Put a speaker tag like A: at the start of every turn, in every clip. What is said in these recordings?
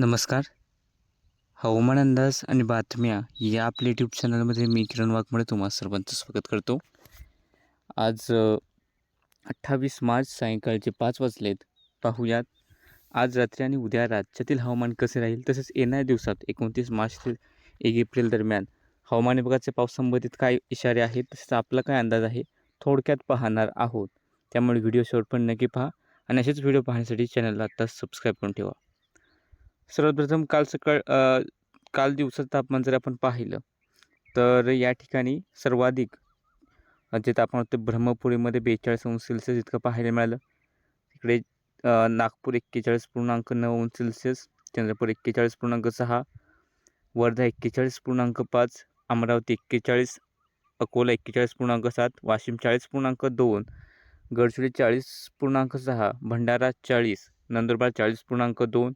A: नमस्कार. हवामान अंदाज आणि बातम्या या आपल्या यूट्यूब चॅनलमध्ये मी किरण वाघमोडे तुम्हा सर्वांचं स्वागत करतो. आज अठ्ठावीस मार्च सायंकाळचे पाच वाजलेत. पाहूयात. आज रात्री आणि उद्या राज्यातील हवामान कसे राहील? तसेच येणाऱ्या दिवसात एकोणतीस मार्च ते एक एप्रिल दरम्यान हवामान विभागाचे पाऊस संबंधित काय इशारे आहेत? तसेच आपला काय अंदाज आहे? थोडक्यात पाहणार आहोत. त्यामुळे व्हिडिओ शेवट पण नक्की पहा आणि असेच व्हिडिओ पाहण्यासाठी चॅनलला आत्ताच सबस्क्राईब करून ठेवा. सर्वप्रथम काल सकाळ काल दिवसाचं तापमान जर आपण पाहिलं तर या ठिकाणी सर्वाधिक जे तापमान होते ब्रह्मपुरीमध्ये बेचाळीस अंश सेल्सिअस इतकं पाहायला मिळालं इकडे नागपूर एक्केचाळीस पूर्णांक नऊ अंश सेल्सिअस चंद्रपूर एक्केचाळीस पूर्णांक सहा वर्धा एक्केचाळीस पूर्णांक पाच अमरावती एक्केचाळीस अकोला एक्केचाळीस पूर्णांक सात वाशिम चाळीस पूर्णांक दोन गडचिरोली चाळीस पूर्णांक सहा भंडारा चाळीस नंदुरबार चाळीस पूर्णांक दोन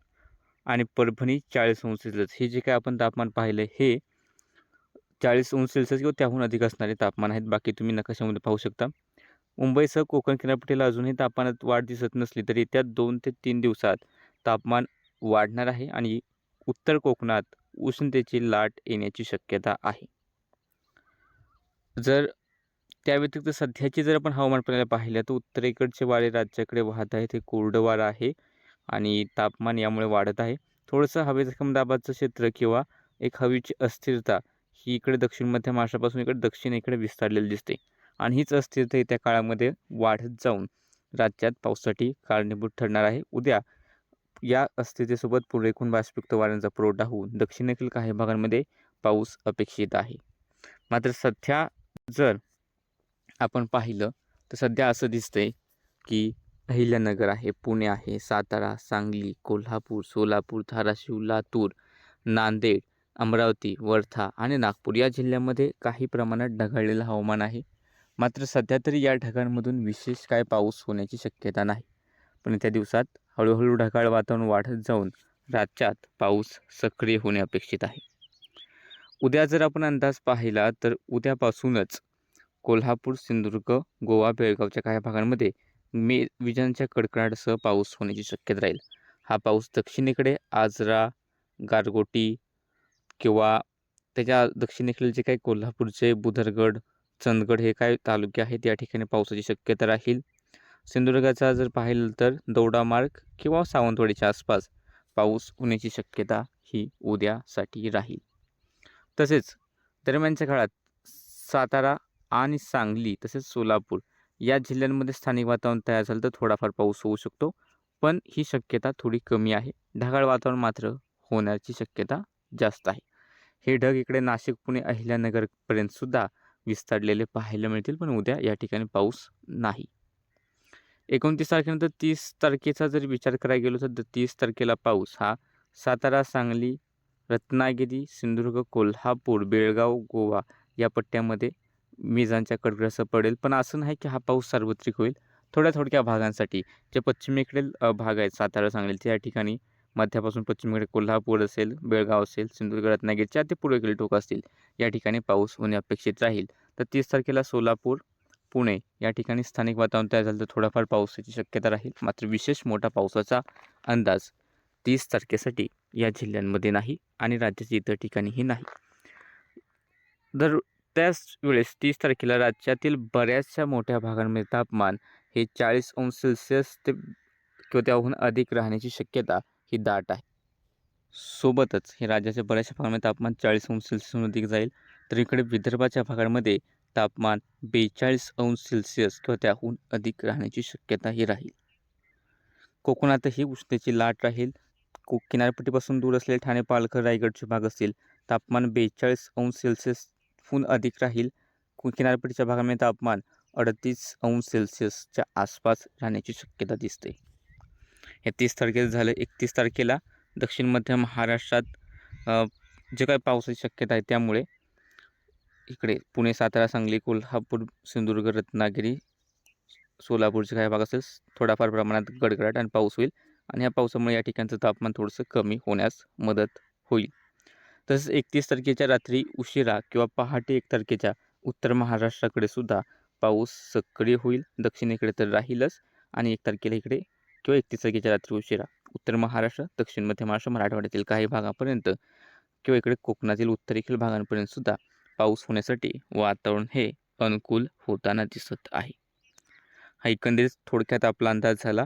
A: आणि परभणी चाळीस अंश सेल्सिअस. हे जे काय आपण तापमान पाहिलं हे चाळीस अंश सेल्सिअस किंवा त्याहून अधिक असणारे तापमान आहेत. बाकी तुम्ही नकाशामध्ये पाहू शकता. मुंबईसह कोकण किनारपट्टीला अजूनही तापमानात वाढ दिसत नसली तरी त्या दोन ते तीन दिवसात तापमान वाढणार आहे आणि उत्तर कोकणात उष्णतेची लाट येण्याची शक्यता आहे. जर त्या व्यतिरिक्त सध्याची जर आपण हवामान प्रणाली पाहिलं तर उत्तरेकडचे वारे राज्याकडे वाहत आहे ते कोरडं वारं आहे. आणि तापमान यामुळे वाढत आहे. थोडंसं हवेचं कम दाबाचं क्षेत्र किंवा एक हवेची अस्थिरता ही इकडे दक्षिण मध्य महाराष्ट्रापासून इकडे दक्षिण इकडे विस्तारलेली दिसते. आणि हीच अस्थिरता येत्या काळामध्ये वाढत जाऊन राज्यात पावसासाठी कारणीभूत ठरणार आहे. उद्या या अस्थिरतेसोबत पुरेकून बाष्पयुक्त वाऱ्यांचा पुरवठा होऊन दक्षिणेतील काही भागांमध्ये पाऊस अपेक्षित आहे. मात्र सध्या जर आपण पाहिलं तर सध्या असं दिसतंय की अहिल्यानगर आहे पुणे आहे सातारा सांगली कोल्हापूर सोलापूर धाराशिव लातूर नांदेड अमरावती वर्धा आणि नागपूर या जिल्ह्यामध्ये काही प्रमाणात ढगाळलेलं हवामान आहे. मात्र सध्या तरी या ढगांमधून विशेष काय पाऊस होण्याची शक्यता नाही. पण त्या दिवसात हळूहळू ढगाळ वातावरण वाढत जाऊन राज्यात पाऊस सक्रिय होणे अपेक्षित आहे. उद्या जर आपण अंदाज पाहिला तर उद्यापासूनच कोल्हापूर सिंधुदुर्ग गोवा बेळगावच्या काही भागांमध्ये मे विजांच्या कडकडाटासह पाऊस होण्याची शक्यता राहील. हा पाऊस दक्षिणेकडे आजरा गारगोटी किंवा त्याच्या दक्षिणेकडील जे काही कोल्हापूरचे बुधरगड चंदगड हे काय तालुके आहेत या ठिकाणी पावसाची शक्यता राहील. सिंधुदुर्गाचा जर पाहिलं तर दौडा मार्ग किंवा सावंतवाडीच्या आसपास पाऊस होण्याची शक्यता ही उद्यासाठी राहील. तसेच दरम्यानच्या काळात सातारा आणि सांगली तसेच सोलापूर या जिल्ह्यांमध्ये स्थानिक वातावरण तयार झालं तर थोडाफार पाऊस होऊ शकतो पण ही शक्यता थोडी कमी आहे. ढगाळ वातावरण मात्र होण्याची शक्यता जास्त आहे. हे ढग इकडे नाशिक पुणे अहिल्यानगरपर्यंतसुद्धा विस्तारलेले पाहायला मिळतील पण उद्या या ठिकाणी पाऊस नाही. एकोणतीस तारखेनंतर तीस तारखेचा जर विचार करायला गेलो तर तीस तारखेला पाऊस हा सातारा सांगली रत्नागिरी सिंधुदुर्ग कोल्हापूर बेळगाव गोवा या पट्ट्यामध्ये मेजांच्या कडकडासह पडेल. पण असं नाही की हा पाऊस सार्वत्रिक होईल. थोड्या थोडक्या भागांसाठी जे पश्चिमेकडील भाग आहेत सातारा सांगली त्या ठिकाणी मध्यापासून पश्चिमेकडे कोल्हापूर असेल बेळगाव असेल सिंधुदुर्ग रत्नागिरीच्या ते पूर्वेकडील टोक असतील या ठिकाणी पाऊस होणे अपेक्षित राहील. तर तीस तारखेला सोलापूर पुणे या ठिकाणी स्थानिक वातावरण तयार झालं तर थोडाफार पावसाची शक्यता राहील. मात्र विशेष मोठा पावसाचा अंदाज तीस तारखेसाठी या जिल्ह्यांमध्ये नाही आणि राज्याच्या इतर ठिकाणीही नाही. दर त्याच वेळेस तीस तारखेला राज्यातील बऱ्याचशा मोठ्या भागांमध्ये तापमान हे चाळीस अंश सेल्सिअस ते किंवा त्याहून अधिक राहण्याची शक्यता ही दाट आहे. सोबतच हे राज्याच्या बऱ्याचशा भागांमध्ये तापमान चाळीस अंश सेल्सिअसहून अधिक जाईल. तर इकडे विदर्भाच्या भागांमध्ये तापमान बेचाळीस अंश सेल्सिअस किंवा त्याहून अधिक राहण्याची शक्यता ही राहील. कोकणातही उष्णतेची लाट राहील. को किनारपट्टीपासून दूर असलेले ठाणे पालघर रायगडचे भाग असतील. तापमान बेचाळीस अंश सेल्सिअसहून अधिक राहील. किनारपट्टीच्या भागामध्ये तापमान अडतीस अंश सेल्सिअसच्या आसपास राहण्याची शक्यता दिसते. हे तीस तारखेला झालं. एकतीस तारखेला दक्षिण मध्य महाराष्ट्रात जे काही पावसाची शक्यता आहे त्यामुळे इकडे पुणे सातारा सांगली कोल्हापूर सिंधुदुर्ग रत्नागिरी सोलापूरचे काही भाग असेल थोडाफार प्रमाणात गडगडाट आणि पाऊस होईल. आणि या पावसामुळे या ठिकाणचं तापमान थोडंसं कमी होण्यास मदत होईल. तसेच एकतीस तारखेच्या रात्री उशिरा किंवा पहाटे एक तारखेच्या उत्तर महाराष्ट्राकडे सुद्धा पाऊस सक्रिय होईल. दक्षिणेकडे तर राहीलच आणि एक तारखेला इकडे किंवा एकतीस तारखेच्या रात्री उशिरा. उत्तर महाराष्ट्र दक्षिण मध्य महाराष्ट्र मराठवाड्यातील काही भागापर्यंत किंवा इकडे कोकणातील उत्तरेखील भागांपर्यंत सुद्धा पाऊस होण्यासाठी वातावरण हे अनुकूल होताना दिसत आहे. हा एकंदरीत थोडक्यात आपला अंदाज झाला.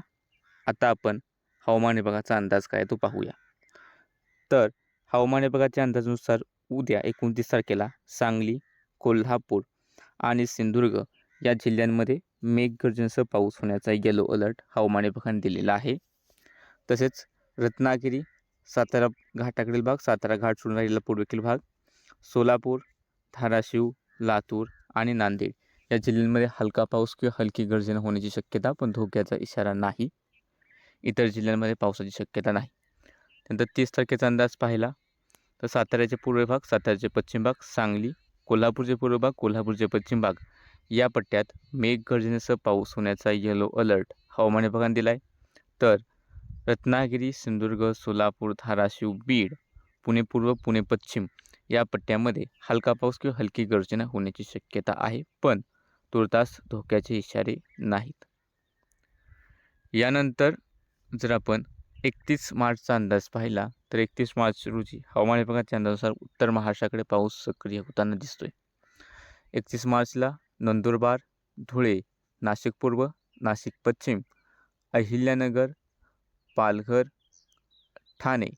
A: आता आपण हवामान विभागाचा अंदाज काय तो पाहूया. तर हवामान विभागाच्या अंदाजानुसार उद्या एकोणतीस तारखेला सांगली कोल्हापूर आणि सिंधुदुर्ग या जिल्ह्यांमध्ये मेघगर्जनेसह पाऊस होण्याचा येलो अलर्ट हवामान विभागाने दिलेला आहे. तसेच रत्नागिरी सातारा घाटाकडील भाग सातारा घाट सोडून राहिलेला पूर्वेकडील भाग सोलापूर धाराशिव लातूर आणि नांदेड या जिल्ह्यांमध्ये हलका पाऊस किंवा हलकी गर्जना होण्याची शक्यता पण धोक्याचा इशारा नाही. इतर जिल्ह्यांमध्ये पावसाची शक्यता नाही. त्यानंतर तीस तारखेचा अंदाज पाहिला. तर साताऱ्याचे पूर्व भाग साताऱ्याचे पश्चिम भाग सांगली कोल्हापूरचे पूर्व भाग कोल्हापूरचे पश्चिम भाग. या पट्ट्यात मेघगर्जनेसह पाऊस होण्याचा येलो अलर्ट हवामान विभागाने दिला आहे तर रत्नागिरी सिंधुदुर्ग सोलापूर धाराशिव बीड पुणे पूर्व पुणे पश्चिम या पट्ट्यामध्ये हलका पाऊस किंवा हलकी गर्जना होण्याची शक्यता आहे. पण तुर्तास धोक्याचे इशारे नाहीत. यानंतर जर आपण एकतीस मार्चचा अंदाज पाहिला तर एकतीस मार्च रोजी हवामान विभागाच्या अंदाजानुसार उत्तर महाराष्ट्राकडे पाऊस सक्रिय होताना दिसतोय. एकतीस मार्चला नंदुरबार धुळे नाशिक पूर्व नाशिक पश्चिम अहिल्यानगर पालघर ठाणे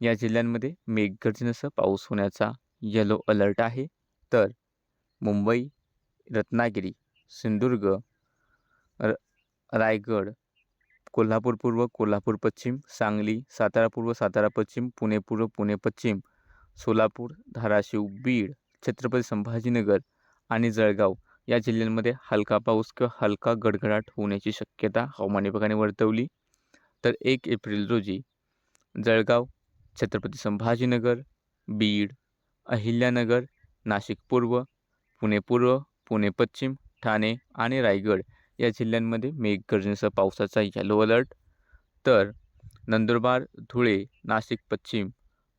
A: या जिल्ह्यांमध्ये मेघगर्जनेसह पाऊस होण्याचा येलो अलर्ट आहे. तर मुंबई रत्नागिरी सिंधुदुर्ग र रायगड कोल्हापूर पूर्व कोल्हापूर पश्चिम सांगली सातारा पूर्व सातारा पश्चिम पुणे पूर्व पुणे पश्चिम सोलापूर धाराशिव बीड छत्रपती संभाजीनगर आणि जळगाव या जिल्ह्यांमध्ये हलका पाऊस किंवा हलका गडगडाट होण्याची शक्यता हवामान विभागाने वर्तवली. तर एक एप्रिल रोजी जळगाव छत्रपती संभाजीनगर बीड अहिल्यानगर नाशिक पूर्व पुणे पूर्व पुणे पश्चिम ठाणे आणि रायगड या जिल्ह्यांमध्ये मेघगर्जनेसह पावसाचा यॅलो अलर्ट तर नंदुरबार धुळे नाशिक पश्चिम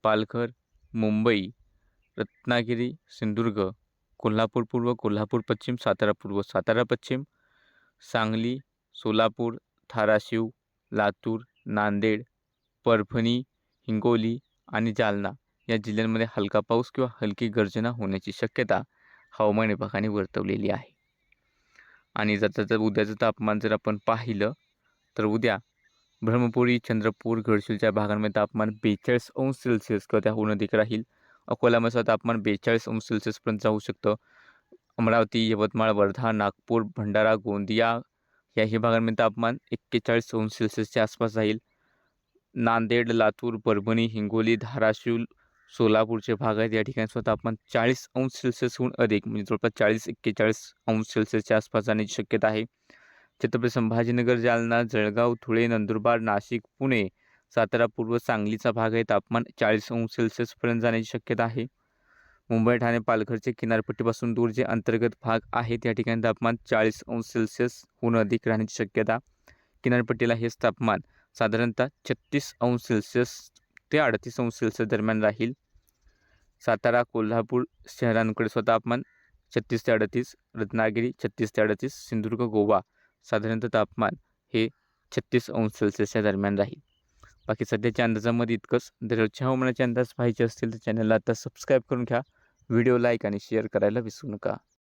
A: पालघर मुंबई रत्नागिरी सिंधुदुर्ग कोल्हापूर पूर्व कोल्हापूर पश्चिम सातारा पूर्व सातारा पश्चिम सांगली सोलापूर धाराशिव लातूर नांदेड परभणी हिंगोली आणि जालना या जिल्ह्यांमध्ये हलका पाऊस किंवा हलकी गर्जना होण्याची शक्यता हवामान विभागाने वर्तवलेली आहे. आणि जर जर उद्याचं तापमान जर आपण पाहिलं तर उद्या ब्रह्मपुरी चंद्रपूर गडचिरोलीच्या भागांमध्ये तापमान बेचाळीस अंश सेल्सिअस किंवा त्याहून अधिक राहील. अकोल्यामध्ये तापमान बेचाळीस अंश सेल्सिअसपर्यंत जाऊ शकतं. अमरावती यवतमाळ वर्धा नागपूर भंडारा गोंदिया याही भागांमध्ये तापमान एक्केचाळीस अंश सेल्सिअसच्या आसपास राहील. नांदेड लातूर परभणी हिंगोली धाराशिव सोलापूरचे भाग आहेत. या ठिकाणी तापमान चाळीस अंश सेल्सिअसहून अधिक म्हणजे जवळपास चाळीस एक्केचाळीस अंश सेल्सिअसच्या आसपास जाण्याची शक्यता आहे. छत्रपती संभाजीनगर जालना जळगाव धुळे नंदुरबार नाशिक पुणे सातारा पूर्व सांगलीचा भाग आहे. तापमान चाळीस अंश सेल्सिअसपर्यंत जाण्याची शक्यता आहे. मुंबई ठाणे पालघरचे किनारपट्टीपासून दूर जे अंतर्गत भाग आहेत या ठिकाणी तापमान चाळीस अंश सेल्सिअसहून अधिक राहण्याची शक्यता. किनारपट्टीला हेच तापमान साधारणतः छत्तीस अंश सेल्सिअस ते अडतीस अंश सेल्सिअस दरम्यान राहील. सातारा कोल्हापूर शहरांकडे स्वतः तापमान छत्तीस ते अडतीस रत्नागिरी छत्तीस ते अडतीस सिंधुदुर्ग गोवा साधारणतः तापमान हे छत्तीस अंश सेल्सिअसच्या दरम्यान राहील. बाकी सध्याच्या अंदाजामध्ये इतकंच. दररोजच्या हवामानाचे अंदाज पाहिजे असतील तर चॅनलला आता सबस्क्राईब करून घ्या. व्हिडिओ लाईक आणि शेअर करायला विसरू नका.